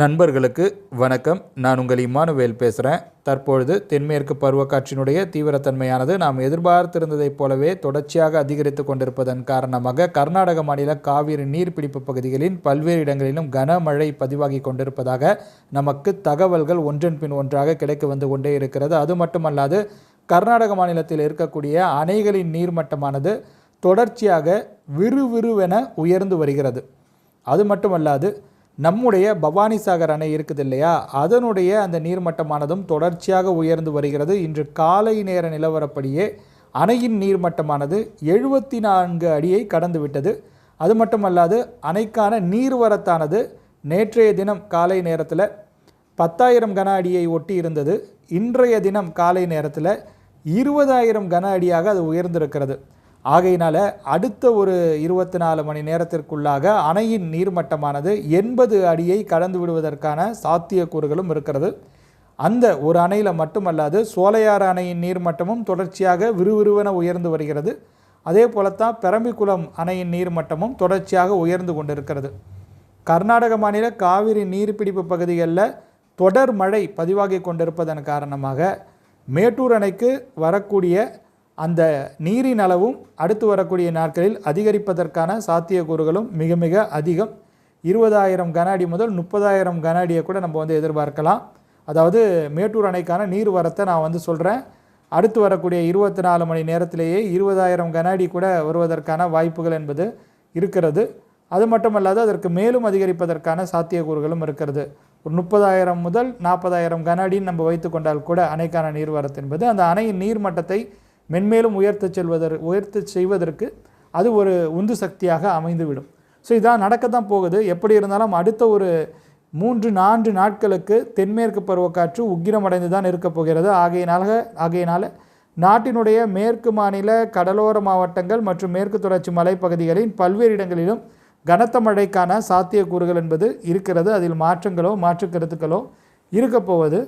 நண்பர்களுக்கு வணக்கம். நான் உங்கள் இம்மானுவேல் பேசுகிறேன் தற்பொழுது தென்மேற்கு பருவக்காற்றினுடைய தீவிரத்தன்மையானது நாம் எதிர்பார்த்திருந்ததைப் போலவே தொடர்ச்சியாக அதிகரித்து கொண்டிருப்பதன் காரணமாக கர்நாடக மாநில காவிரி நீர்பிடிப்பு பகுதிகளின் பல்வேறு இடங்களிலும் கனமழை பதிவாகி கொண்டிருப்பதாக நமக்கு தகவல்கள் ஒன்றன் பின் ஒன்றாக கிடைக்க வந்து கொண்டே இருக்கிறது. அது மட்டுமல்லாது கர்நாடக மாநிலத்தில் இருக்கக்கூடிய அணைகளின் நீர்மட்டமானது தொடர்ச்சியாக விறுவிறுவென உயர்ந்து வருகிறது. அது மட்டுமல்லாது நம்முடைய பவானி சாகர் அணை இருக்குது இல்லையா? அதனுடைய அந்த நீர்மட்டமானதும் தொடர்ச்சியாக உயர்ந்து வருகிறது. இன்று காலை நேர நிலவரப்படியே அணையின் நீர்மட்டமானது எழுபத்தி நான்கு அடியை கடந்து விட்டது அது மட்டுமல்லாது அணைக்கான நீர்வரத்தானது நேற்றைய தினம் காலை நேரத்தில் பத்தாயிரம் கன அடியை ஒட்டி இருந்தது. இன்றைய தினம் காலை நேரத்தில் இருபதாயிரம் கன அடியாக அது உயர்ந்திருக்கிறது. ஆகையினால அடுத்த ஒரு இருபத்தி நாலு மணி நேரத்திற்குள்ளாக அணையின் நீர்மட்டமானது எண்பது அடியை கடந்து விடுவதற்கான சாத்தியக்கூறுகளும் இருக்கிறது. அந்த ஒரு அணையில் மட்டுமல்லாது சோலையாறு அணையின் நீர்மட்டமும் தொடர்ச்சியாக விறுவிறுவென உயர்ந்து வருகிறது. அதே போலத்தான் பெரம்பிக்குளம் அணையின் நீர்மட்டமும் தொடர்ச்சியாக உயர்ந்து கொண்டிருக்கிறது. கர்நாடக மாநில காவிரி நீர்பிடிப்பு பகுதிகளில் தொடர் மழை பதிவாகி கொண்டிருப்பதன் காரணமாக மேட்டூர் அணைக்கு வரக்கூடிய அந்த நீரின் அளவும் அடுத்து வரக்கூடிய நாட்களில் அதிகரிப்பதற்கான சாத்தியக்கூறுகளும் மிக மிக அதிகம். இருபதாயிரம் கன அடி முதல் முப்பதாயிரம் கன அடியை கூட நம்ம வந்து எதிர்பார்க்கலாம். அதாவது மேட்டூர் அணைக்கான நீர் வரத்தை நான் வந்து சொல்கிறேன் அடுத்து வரக்கூடிய இருபத்தி நாலு மணி நேரத்திலேயே இருபதாயிரம் கன அடி கூட வருவதற்கான வாய்ப்புகள் என்பது இருக்கிறது. அது மட்டுமல்லாது அதற்கு மேலும் அதிகரிப்பதற்கான சாத்தியக்கூறுகளும் இருக்கிறது. ஒரு முப்பதாயிரம் முதல் நாற்பதாயிரம் கன அடின்னு நம்ம வைத்து கொண்டால் கூட அணைக்கான நீர்வரத்து என்பது அந்த அணையின் நீர்மட்டத்தை மென்மேலும் உயர்த்த செல்வதற்கு உயர்த்த செய்வதற்கு அது ஒரு உந்து சக்தியாக அமைந்துவிடும். ஸோ இதான் நடக்கத்தான் போகுது. எப்படி இருந்தாலும் அடுத்த ஒரு மூன்று நான்கு நாட்களுக்கு தென்மேற்கு பருவக்காற்று உக்கிரமடைந்து தான் இருக்கப் போகிறது. ஆகையினால ஆகையினால் நாட்டினுடைய மேற்கு மாநில கடலோர மாவட்டங்கள் மற்றும் மேற்கு தொடர்ச்சி மலைப்பகுதிகளின் பல்வேறு இடங்களிலும் கனத்த மழைக்கான சாத்தியக்கூறுகள் என்பது இருக்கிறது. அதில் மாற்றங்களோ மாற்று கருத்துக்களோ இருக்கப்போவது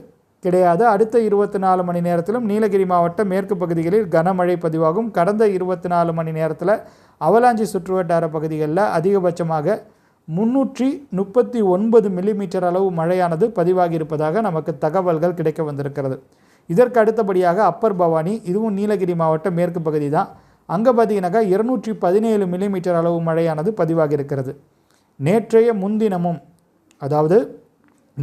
கிடையாது. அடுத்த இருபத்தி நாலு மணி நேரத்திலும் நீலகிரி மாவட்ட மேற்கு பகுதிகளில் கனமழை பதிவாகும். கடந்த இருபத்தி நாலு மணி நேரத்தில் அவலாஞ்சி சுற்றுவட்டார பகுதிகளில் அதிகபட்சமாக முன்னூற்றி முப்பத்தி ஒன்பது மில்லிமீட்டர் அளவு மழையானது பதிவாகி இருப்பதாக நமக்கு தகவல்கள் கிடைக்க வந்திருக்கிறது. இதற்கு அடுத்தபடியாக அப்பர் பவானி இதுவும் நீலகிரி மாவட்ட மேற்கு பகுதி தான். அங்கே பார்த்தீங்கன்னாக்கா இருநூற்றி பதினேழு மில்லிமீட்டர் அளவு மழையானது பதிவாகி இருக்கிறது நேற்றைய முன்தினமும் அதாவது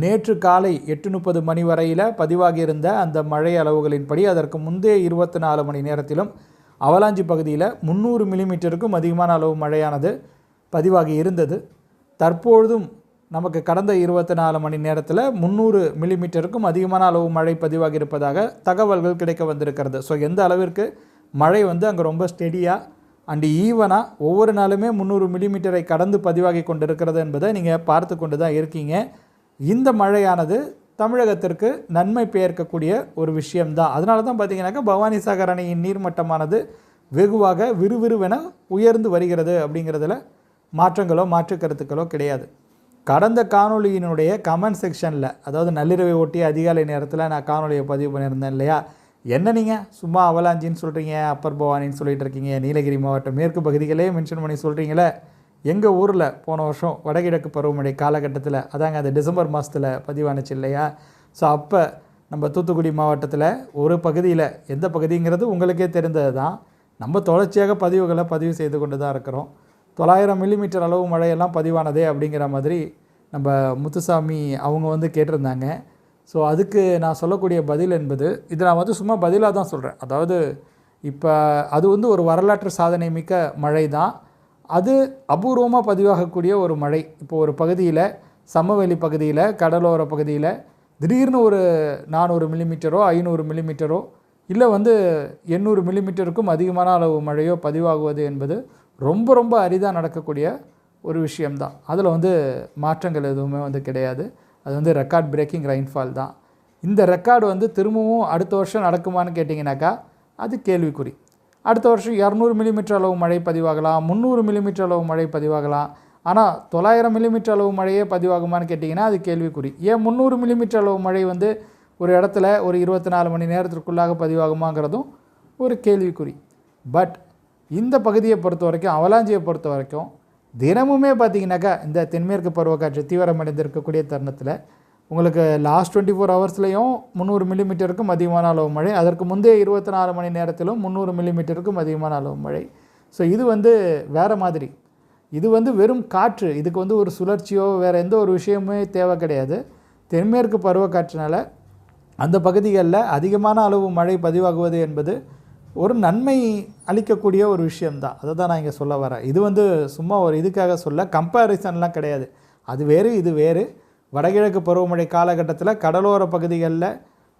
நேற்று காலை எட்டு முப்பது மணி வரையில் பதிவாகியிருந்த அந்த மழை அளவுகளின்படி அதற்கு முந்தைய இருபத்தி நாலு மணி நேரத்திலும் அவலாஞ்சி பகுதியில் முந்நூறு மில்லிமீட்டருக்கும் அதிகமான அளவு மழையானது பதிவாகி இருந்தது. தற்பொழுதும் நமக்கு கடந்த இருபத்தி நாலு மணி நேரத்தில் முந்நூறு மில்லிமீட்டருக்கும் அதிகமான அளவு மழை பதிவாகி இருப்பதாக தகவல்கள் கிடைக்க வந்திருக்கிறது. ஸோ எந்த அளவிற்கு மழை வந்து அங்கே ரொம்ப ஸ்டெடியாக அண்டு ஈவனாக ஒவ்வொரு நாளுமே முந்நூறு மில்லிமீட்டரை கடந்து பதிவாகி கொண்டிருக்கிறது என்பதை நீங்கள் பார்த்து கொண்டு தான் இருக்கீங்க. இந்த மழையானது தமிழகத்திற்கு நன்மை பெயர்க்கக்கூடிய ஒரு விஷயம்தான். அதனால தான் பார்த்தீங்கன்னாக்கா பவானி சாகர் அணையின் நீர்மட்டமானது வெகுவாக விறுவிறுவென உயர்ந்து வருகிறது அப்படிங்கிறதுல மாற்றங்களோ மாற்று கருத்துக்களோ கிடையாது. கடந்த காணொளியினுடைய கமெண்ட் செக்ஷனில் அதாவது நள்ளிரவை ஒட்டி அதிகாலை நேரத்தில் நான் காணொலியை பதிவு பண்ணியிருந்தேன் இல்லையா? என்ன நீங்கள் சும்மா அவலாஞ்சின்னு சொல்கிறீங்க அப்பர் பவானின்னு சொல்லிட்டு இருக்கீங்க நீலகிரி மாவட்டம் மேற்கு பகுதிகளே மென்ஷன் பண்ணி சொல்கிறீங்களே எங்கள் ஊரில் போன வருஷம் வடகிழக்கு பருவமழை காலகட்டத்தில் அதாங்க அது டிசம்பர் மாதத்தில் பதிவானுச்சு இல்லையா? ஸோ அப்போ நம்ம தூத்துக்குடி மாவட்டத்தில் ஒரு பகுதியில் எந்த பகுதிங்கிறது உங்களுக்கே தெரிந்தது தான் நம்ம தொடர்ச்சியாக பதிவுகளை பதிவு செய்து கொண்டு தான் இருக்கிறோம். தொள்ளாயிரம் மில்லிமீட்டர் அளவு மழையெல்லாம் பதிவானதே அப்படிங்கிற மாதிரி நம்ம முத்துசாமி அவங்க வந்து கேட்டிருந்தாங்க. ஸோ அதுக்கு நான் சொல்லக்கூடிய பதில் என்பது இது நான் வந்து சும்மா பதிலாக தான் சொல்கிறேன் அதாவது இப்போ அது வந்து ஒரு வரலாற்று சாதனை மிக்க மழை தான் அது அபூர்வமாக பதிவாகக்கூடிய ஒரு மழை. இப்போ ஒரு பகுதியில் சமவெளி பகுதியில் கடலோர பகுதியில் திடீர்னு ஒரு நானூறு மில்லிமீட்டரோ ஐநூறு மில்லிமீட்டரோ இல்லை வந்து எண்ணூறு மில்லிமீட்டருக்கும் அதிகமான அளவு மழையோ பதிவாகுவது என்பது ரொம்ப ரொம்ப அரிதாக நடக்கக்கூடிய ஒரு விஷயம்தான். அதில் வந்து மாற்றங்கள் எதுவுமே வந்து கிடையாது. அது வந்து ரெக்கார்ட் பிரேக்கிங் ரெயின்ஃபால் தான். இந்த ரெக்கார்டு வந்து திரும்பவும் அடுத்த வருஷம் நடக்குமான்னு கேட்டிங்கனாக்கா அது கேள்விக்குறி. அடுத்த வருஷம் இரநூறு மில்லிமீட்டர் அளவு மழை பதிவாகலாம் முந்நூறு மில்லிமீட்டர் அளவு மழை பதிவாகலாம். ஆனால் தொள்ளாயிரம் மில்லிமீட்டர் அளவு மழையே பதிவாகுமான்னு கேட்டிங்கன்னா அது கேள்விக்குறி. ஏன் முந்நூறு மில்லிமீட்டர் அளவு மழை வந்து ஒரு இடத்துல ஒரு இருபத்தி நாலு மணி நேரத்திற்குள்ளாக பதிவாகுமாங்கிறதும் ஒரு கேள்விக்குறி. பட் இந்த பகுதியை பொறுத்த வரைக்கும் அவலாஞ்சியை பொறுத்த வரைக்கும் தினமுமே பார்த்தீங்கன்னாக்கா இந்த தென்மேற்கு பருவக்காற்று தீவிரமடைந்திருக்கக்கூடிய தருணத்தில் உங்களுக்கு லாஸ்ட் டுவெண்ட்டி ஃபோர் ஹவர்ஸ்லையும் முந்நூறு மில்லிமீட்டருக்கும் அதிகமான அளவு மழை. அதற்கு முந்தைய இருபத்தி நாலு மணி நேரத்திலும் முந்நூறு மில்லிமீட்டருக்கும் அதிகமான அளவு மழை. ஸோ இது வந்து வேறு மாதிரி. இது வந்து வெறும் காற்று. இதுக்கு வந்து ஒரு சுழற்சியோ வேறு எந்த ஒரு விஷயமுமே தேவை கிடையாது. தென்மேற்கு பருவக்காற்றினால அந்த பகுதிகளில் அதிகமான அளவு மழை பதிவாகுவது என்பது ஒரு நன்மை அளிக்கக்கூடிய ஒரு விஷயம்தான். அதை தான் நான் இங்கே சொல்ல வரேன். இது வந்து சும்மா ஒரு இதுக்காக சொல்ல கம்பேரிசன்லாம் கிடையாது. அது வேறு இது வேறு. வடகிழக்கு பருவமழை காலகட்டத்தில் கடலோர பகுதிகளில்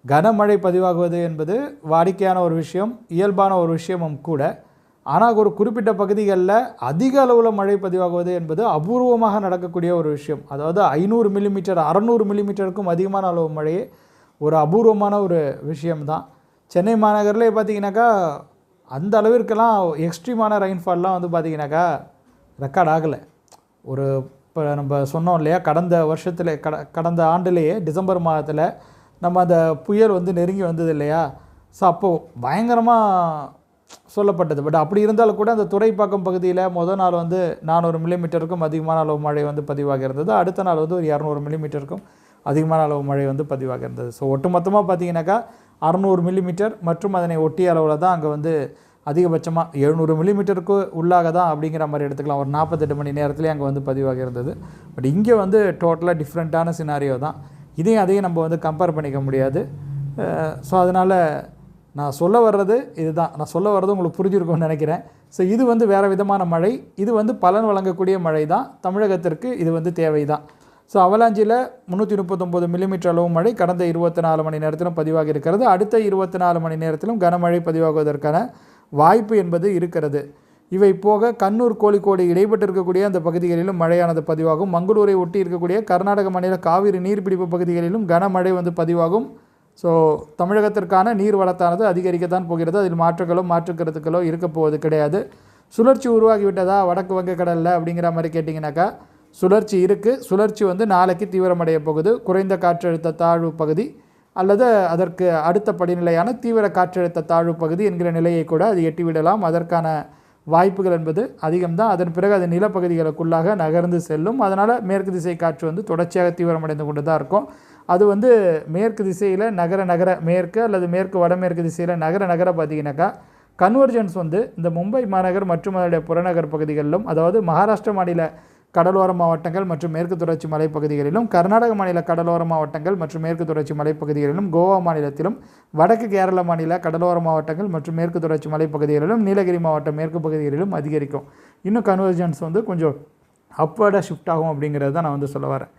கனமழை பதிவாகுவது என்பது வாடிக்கையான ஒரு விஷயம் இயல்பான ஒரு விஷயமும் கூட. ஆனால் ஒரு குறிப்பிட்ட பகுதிகளில் அதிக அளவில் மழை பதிவாகுவது என்பது அபூர்வமாக நடக்கக்கூடிய ஒரு விஷயம். அதாவது ஐநூறு மில்லிமீட்டர் அறநூறு மில்லிமீட்டருக்கும் அதிகமான அளவு மழையே ஒரு அபூர்வமான ஒரு விஷயம்தான். சென்னை மாநகரில் பார்த்தீங்கன்னாக்கா அந்த அளவிற்கெல்லாம் எக்ஸ்ட்ரீமான ரெயின்ஃபால்லாம் வந்து பார்த்திங்கனாக்கா ரெக்கார்ட் ஆகலை. ஒரு இப்போ நம்ம சொன்னோம் இல்லையா கடந்த வருஷத்தில் கட கடந்த ஆண்டுலேயே டிசம்பர் மாதத்தில் நம்ம அந்த புயல் வந்து நெருங்கி வந்தது இல்லையா? ஸோ அப்போது பயங்கரமாக சொல்லப்பட்டது. பட் அப்படி இருந்தாலும் கூட அந்த துறைப்பாக்கம் பகுதியில் முதல் நாள் வந்து நானூறு மில்லிமீட்டருக்கும் அதிகமான அளவு மழை வந்து பதிவாக இருந்தது. அடுத்த நாள் வந்து ஒரு இரநூறு மில்லிமீட்டருக்கும் அதிகமான அளவு மழை வந்து பதிவாக இருந்தது. ஸோ ஒட்டுமொத்தமாக பார்த்தீங்கன்னாக்கா அறநூறு மில்லிமீட்டர் மற்றும் அதனை ஒட்டிய அளவில் தான் அங்கே வந்து அதிகபட்சமாக எழுநூறு மில்லிமீட்டருக்கு உள்ளாக தான் அப்படிங்கிற மாதிரி எடுத்துக்கலாம். ஒரு நாற்பத்தெட்டு மணி நேரத்துலேயே அங்கே வந்து பதிவாக இருந்தது. பட் இங்கே வந்து டோட்டலாக டிஃப்ரெண்ட்டான சினாரியோ தான். இதையும் அதையும் நம்ம வந்து கம்பேர் பண்ணிக்க முடியாது. ஸோ அதனால் நான் சொல்ல வர்றது இதுதான். நான் சொல்ல வர்றது உங்களுக்கு புரிஞ்சிருக்கும்னு நினைக்கிறேன். ஸோ இது வந்து வேறு விதமான மழை. இது வந்து பலன் வழங்கக்கூடிய மழை தான். தமிழகத்திற்கு இது வந்து தேவை தான் ஸோ அவலாஞ்சியில் முந்நூற்றி முப்பத்தொம்போது மில்லிமீட்டர் அளவு மழை கடந்த இருபத்தி நாலு மணி நேரத்திலும் பதிவாகி இருக்கிறது. அடுத்த இருபத்தி நாலு மணி நேரத்திலும் கனமழை பதிவாகுவதற்கான வாய்ப்பு என்பது இருக்கிறது. இவை போக கண்ணூர் கோழிக்கோடு இடைப்பட்டு இருக்கக்கூடிய அந்த பகுதிகளிலும் மழையானது பதிவாகும். மங்களூரை ஒட்டி இருக்கக்கூடிய கர்நாடக மாநில காவிரி நீர்பிடிப்பு பகுதிகளிலும் கனமழை வந்து பதிவாகும். ஸோ தமிழகத்திற்கான நீர் வளத்தானது அதிகரிக்கத்தான் போகிறது. அதில் மாற்றுகளோ மாற்றுக்கருத்துக்களோ இருக்க போவது கிடையாது. சுழற்சி உருவாகிவிட்டதா? வடக்கு வங்கக்கடலில் அப்படிங்கிற மாதிரி கேட்டிங்கனாக்கா சுழற்சி இருக்குது சுழற்சி வந்து நாளைக்கு தீவிரமடைய போகுது. குறைந்த காற்றழுத்த தாழ்வு பகுதி அல்லது அதற்கு அடுத்த படிநிலையான தீவிர காற்றழுத்த தாழ்வு பகுதி என்கிற நிலையை கூட அது எட்டிவிடலாம். அதற்கான வாய்ப்புகள் என்பது அதிகம்தான். அதன் பிறகு அது நிலப்பகுதிகளுக்குள்ளாக நகர்ந்து செல்லும். அதனால் மேற்கு திசை காற்று வந்து தொடர்ச்சியாக தீவிரமடைந்து கொண்டு தான் இருக்கும். அது வந்து மேற்கு திசையில் நகர நகர மேற்கு அல்லது மேற்கு வடமேற்கு திசையில் நகர நகர பார்த்தீங்கன்னாக்கா கன்வர்ஜென்ஸ் வந்து இந்த மும்பை மாநகர் மற்றும் அதனுடைய புறநகர் பகுதிகளிலும் அதாவது மகாராஷ்டிர மாநில கடலோர மாவட்டங்கள் மற்றும் மேற்கு தொடர்ச்சி மலைப்பகுதிகளிலும் கர்நாடக மாநில கடலோர மாவட்டங்கள் மற்றும் மேற்கு தொடர்ச்சி மலைப்பகுதிகளிலும் கோவா மாநிலத்திலும் வடக்கு கேரள மாநில கடலோர மாவட்டங்கள் மற்றும் மேற்கு தொடர்ச்சி மலைப்பகுதிகளிலும் நீலகிரி மாவட்ட மேற்கு பகுதிகளிலும் அதிகரிக்கும். இன்னும் கன்வர்ஜன்ஸ் வந்து கொஞ்சம் அப்வர்டாக ஷிஃப்ட் ஆகும் அப்படிங்கிறது தான் நான் வந்து சொல்ல வரேன்.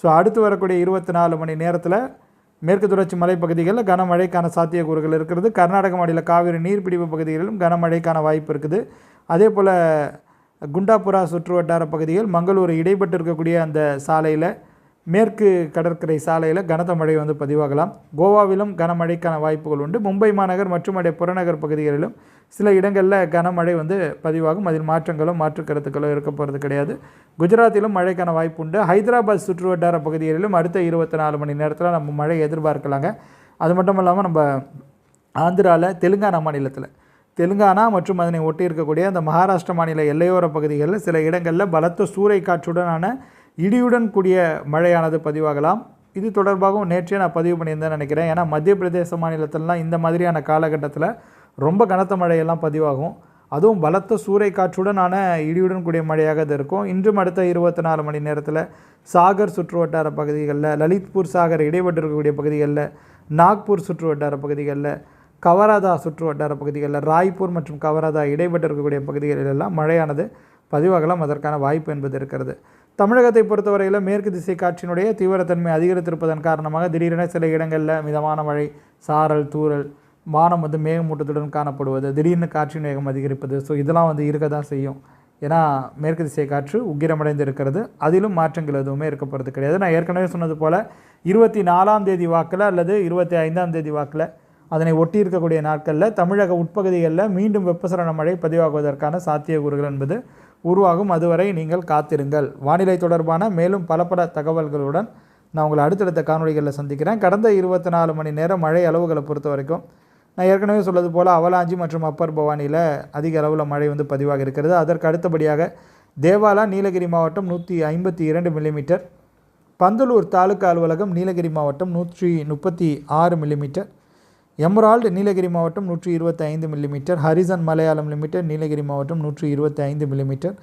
ஸோ அடுத்து வரக்கூடிய இருபத்தி நாலு மணி நேரத்தில் மேற்கு தொடர்ச்சி மலைப்பகுதிகளில் கனமழைக்கான சாத்தியக்கூறுகள் இருக்கிறது. கர்நாடக மாநில காவிரி நீர்பிடிப்பு பகுதிகளிலும் கனமழைக்கான வாய்ப்பு இருக்குது. அதே போல் குண்டாபுரா சுற்று வட்டார பகுதிகள் மங்களூர் இடைப்பட்டு இருக்கக்கூடிய அந்த சாலையில் மேற்கு கடற்கரை சாலையில் கனத்த மழை வந்து பதிவாகலாம். கோவாவிலும் கனமழைக்கான வாய்ப்புகள் உண்டு. மும்பை மாநகர் மற்றும் அடைய புறநகர் பகுதிகளிலும் சில இடங்களில் கனமழை வந்து பதிவாகும். அதில் மாற்றங்களும் மாற்று கருத்துக்களோ இருக்க போகிறது கிடையாது. குஜராத்திலும் மழைக்கான வாய்ப்பு உண்டு. ஹைதராபாத் சுற்று வட்டார பகுதிகளிலும் அடுத்த இருபத்தி நாலு மணி நேரத்தில் நம்ம மழை எதிர்பார்க்கலாங்க. அது மட்டும் இல்லாமல் நம்ம ஆந்திராவில் தெலுங்கானா மாநிலத்தில் தெலுங்கானா மற்றும் அதனை ஒட்டி இருக்கக்கூடிய அந்த மகாராஷ்டிர மாநில எல்லையோர பகுதிகளில் சில இடங்களில் பலத்த சூறை காற்றுடனான இடியுடன் கூடிய மழையானது பதிவாகலாம். இது தொடர்பாகவும் நேற்றே நான் பதிவு பண்ணியிருந்தேன் நினைக்கிறேன். ஏன்னா மத்திய பிரதேச மாநிலத்திலலாம் இந்த மாதிரியான காலகட்டத்தில் ரொம்ப கனத்த மழையெல்லாம் பதிவாகும். அதுவும் பலத்த சூறை காற்றுடனான இடியுடன் கூடிய மழையாக இது இருக்கும். இன்றும் அடுத்த இருபத்தி நாலு மணி நேரத்தில் சாகர் சுற்றுவட்டார பகுதிகளில் லலித்பூர் சாகர் இடைப்பட்டு இருக்கக்கூடிய பகுதிகளில் நாக்பூர் சுற்று வட்டார பகுதிகளில் கவராதா சுற்று வட்டார பகுதிகளில் ராய்ப்பூர் மற்றும் கவராதா இடைப்பட்டு இருக்கக்கூடிய பகுதிகளில் எல்லாம் மழையானது பதிவாகலாம். அதற்கான வாய்ப்பு என்பது இருக்கிறது. தமிழகத்தை பொறுத்தவரையில் மேற்கு திசை காற்றினுடைய தீவிரத்தன்மை அதிகரித்திருப்பதன் காரணமாக திடீரென சில இடங்களில் மிதமான மழை சாரல் தூரல் வானம் வந்து மேகமூட்டத்துடன் காணப்படுவது திடீர்னு காற்றின் வேகம் அதிகரிப்பது. ஸோ இதெல்லாம் வந்து இருக்க தான் செய்யும். ஏன்னா மேற்கு திசை காற்று உக்கிரமடைந்து இருக்கிறது அதிலும் மாற்றங்கள் எதுவுமே இருக்க போகிறது கிடையாது. நான் ஏற்கனவே சொன்னது போல் இருபத்தி நாலாம் தேதி வாக்கில் அல்லது இருபத்தி ஐந்தாம் தேதி வாக்கில் அதனை ஒட்டி இருக்கக்கூடிய நாட்களில் தமிழக உட்பகுதிகளில் மீண்டும் வெப்பசலன மழை பதிவாகுவதற்கான சாத்தியக்கூறுகள் என்பது உருவாகும். அதுவரை நீங்கள் காத்திருங்கள். வானிலை தொடர்பான மேலும் பல பல தகவல்களுடன் நான் உங்களை அடுத்தடுத்த காணொளிகளில் சந்திக்கிறேன். கடந்த இருபத்தி நாலு மணி நேரம் மழை அளவுகளை பொறுத்த வரைக்கும் நான் ஏற்கனவே சொல்லது போல் அவலாஞ்சி மற்றும் அப்பர் பவானியில் அதிக அளவில் மழை வந்து பதிவாக இருக்கிறது. அதற்கு அடுத்தபடியாக தேவாலா நீலகிரி மாவட்டம் நூற்றி ஐம்பத்தி இரண்டு மில்லிமீட்டர். பந்தலூர் தாலுகா அலுவலகம் நீலகிரி மாவட்டம் நூற்றி முப்பத்தி ஆறு மில்லிமீட்டர். எமரால்டு நீலகிரி மாவட்டம் நூற்றி இருபத்தி ஐந்து millimetre Harrison Malayalam limited Nilgiri மாவட்டம் நூற்றி இருபத்தி ஐந்து மில்லிமீட்டர்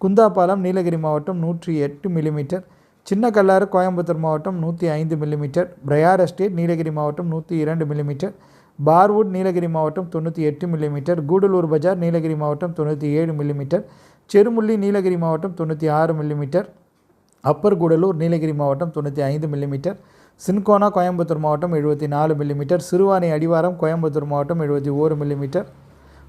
குந்தாபாலம் நீலகிரி மாவட்டம் நூற்றி எட்டு மில்லிமீட்டர் சின்ன கல்லாறு கோயம்புத்தூர் மாவட்டம் நூற்றி ஐந்து மில்லிமீட்டர் பிரயார் எஸ்டேட் நீலகிரி மாவட்டம் நூற்றி இரண்டு மில்லிமீட்டர் பார்வுட் நீலகிரி மாவட்டம் தொண்ணூற்றி எட்டு மில்லிமீட்டர் கூடலூர் பஜார் நீலகிரி மாவட்டம் தொண்ணூற்றி ஏழு மில்லிமீட்டர் செருமுள்ளி நீலகிரி மாவட்டம் தொண்ணூற்றி ஆறு மில்லிமீட்டர் அப்பர் கூடலூர் நீலகிரி மாவட்டம் தொண்ணூற்றி ஐந்து மில்லிமீட்டர் சின்கோனா கோயம்புத்தூர் மாவட்டம் எழுபத்தி நாலு மில்லிமீட்டர் சிறுவாணி அடிவாரம் கோயம்புத்தூர் மாவட்டம் எழுபத்தி ஓரு மில்லிமீட்டர்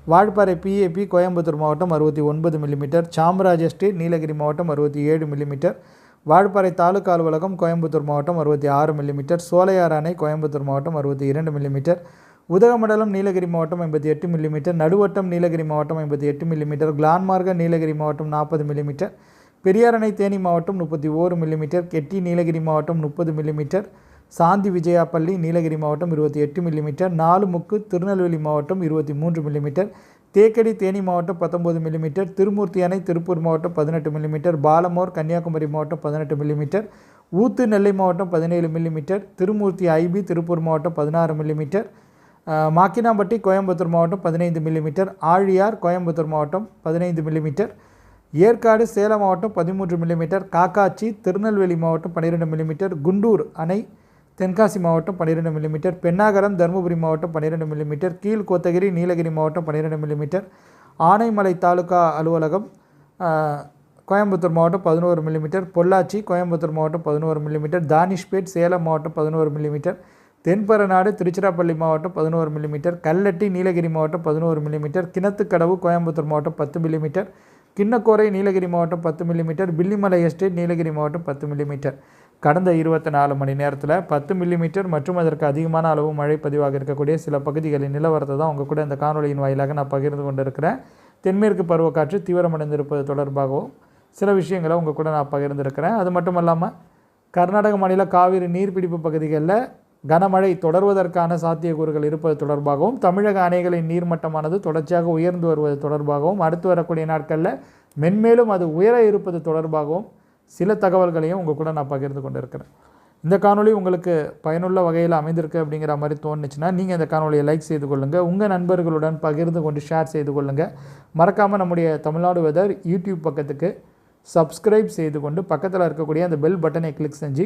வால்பாறை பிஏபி கோயம்புத்தூர் மாவட்டம் அறுபத்தி ஒன்பது மில்லிமீட்டர் சாம்ராஜ் எஸ்டேட் நீலகிரி மாவட்டம் அறுபத்தி ஏழு மில்லிமீட்டர் வால்பாறை தாலுகா அலுவலகம் கோயம்புத்தூர் மாவட்டம் அறுபத்தி ஆறு மில்லிமீட்டர் சோலையார் அணை கோயம்புத்தூர் மாவட்டம் அறுபத்தி இரண்டு மில்லிமீட்டர் உதகமண்டலம் நீலகிரி மாவட்டம் ஐம்பத்தி எட்டு மில்லிமீட்டர் நடுவட்டம் நீலகிரி மாவட்டம் ஐம்பத்தி எட்டு மில்லிமீட்டர் கிளான்மார்க நீலகிரி மாவட்டம் நாற்பது மில்லிமீட்டர் பெரியார் அணை தேனி மாவட்டம் முப்பத்தி ஓரு மில்லிமீட்டர் கெட்டி நீலகிரி மாவட்டம் முப்பது மில்லிமீட்டர் சாந்தி விஜயாப்பள்ளி நீலகிரி மாவட்டம் இருபத்தி எட்டு மில்லிமீட்டர் நாலுமுக்கு திருநெல்வேலி மாவட்டம் இருபத்தி மூன்று மில்லிமீட்டர் தேக்கடி தேனி மாவட்டம் பத்தொம்பது மில்லிமீட்டர் திருமூர்த்தி அணை திருப்பூர் மாவட்டம் பதினெட்டு மில்லிமீட்டர் பாலமோர் கன்னியாகுமரி மாவட்டம் பதினெட்டு மில்லிமீட்டர் ஊத்து நெல்லை மாவட்டம் பதினேழு மில்லிமீட்டர் திருமூர்த்தி ஐபி திருப்பூர் மாவட்டம் பதினாறு மில்லிமீட்டர் மாக்கினாம்பட்டி கோயம்புத்தூர் மாவட்டம் பதினைந்து மில்லிமீட்டர் ஆழியார் கோயம்புத்தூர் மாவட்டம் பதினைந்து மில்லிமீட்டர் ஏற்காடு சேலம் மாவட்டம் பதிமூன்று மில்லிமீட்டர் காக்காச்சி திருநெல்வேலி மாவட்டம் பன்னிரெண்டு மில்லிமீட்டர் குண்டூர் அணை தென்காசி மாவட்டம் பன்னிரெண்டு மில்லிமீட்டர் பெண்ணாகரம் தருமபுரி மாவட்டம் பன்னிரெண்டு மில்லிமீட்டர் கீழ் கோத்தகிரி நீலகிரி மாவட்டம் பன்னிரெண்டு மில்லிமீட்டர் ஆனைமலை தாலுகா அலுவலகம் கோயம்புத்தூர் மாவட்டம் பதினோரு மில்லிமீட்டர் பொள்ளாச்சி கோயம்புத்தூர் மாவட்டம் பதினோரு மில்லிமீட்டர் தானிஷ்பேட் சேலம் மாவட்டம் பதினோரு மில்லிமீட்டர் தென்பரநாடு திருச்சிராப்பள்ளி மாவட்டம் பதினோரு மில்லிமீட்டர் கல்லட்டி நீலகிரி மாவட்டம் பதினோரு மில்லிமீட்டர் கிணத்துக்கடவு கோயம்புத்தூர் மாவட்டம் பத்து மில்லிமீட்டர் கிண்ணக்கோரை நீலகிரி மாவட்டம் பத்து மில்லிமீட்டர் பில்லிமலை எஸ்டேட் நீலகிரி மாவட்டம் பத்து மில்லிமீட்டர் கடந்த இருபத்தி நாலு மணி நேரத்தில் பத்து மில்லிமீட்டர் மற்றும் அதற்கு அதிகமான அளவு மழை பதிவாக இருக்கக்கூடிய சில பகுதிகளின் நிலவரத்தை தான் உங்கள் கூட இந்த காணொலியின் வாயிலாக நான் பகிர்ந்து கொண்டிருக்கிறேன். தென்மேற்கு பருவக்காற்று தீவிரமடைந்திருப்பது தொடர்பாகவும் சில விஷயங்களை உங்கள் கூட நான் பகிர்ந்திருக்கிறேன். அது மட்டும் இல்லாமல் கர்நாடக மாநில காவிரி நீர்பிடிப்பு பகுதிகளில் கனமழை தொடர்வதற்கான சாத்தியக்கூறுகள் இருப்பது தொடர்பாகவும் தமிழக அணைகளின் நீர்மட்டமானது தொடர்ச்சியாக உயர்ந்து வருவது தொடர்பாகவும் அடுத்து வரக்கூடிய நாட்களில் மென்மேலும் அது உயர இருப்பது தொடர்பாகவும் சில தகவல்களையும் உங்கள் கூட நான் பகிர்ந்து கொண்டு இருக்கிறேன் இந்த காணொலி உங்களுக்கு பயனுள்ள வகையில் அமைந்திருக்கு அப்படிங்கிற மாதிரி தோணுச்சுன்னா நீங்கள் இந்த காணொலியை லைக் செய்து கொள்ளுங்கள் உங்கள் நண்பர்களுடன் பகிர்ந்து கொண்டு ஷேர் செய்து கொள்ளுங்கள் மறக்காமல் நம்முடைய தமிழ்நாடு வெதர் யூடியூப் பக்கத்துக்கு சப்ஸ்கிரைப் செய்து கொண்டு பக்கத்தில் இருக்கக்கூடிய அந்த பெல் பட்டனை கிளிக் செஞ்சு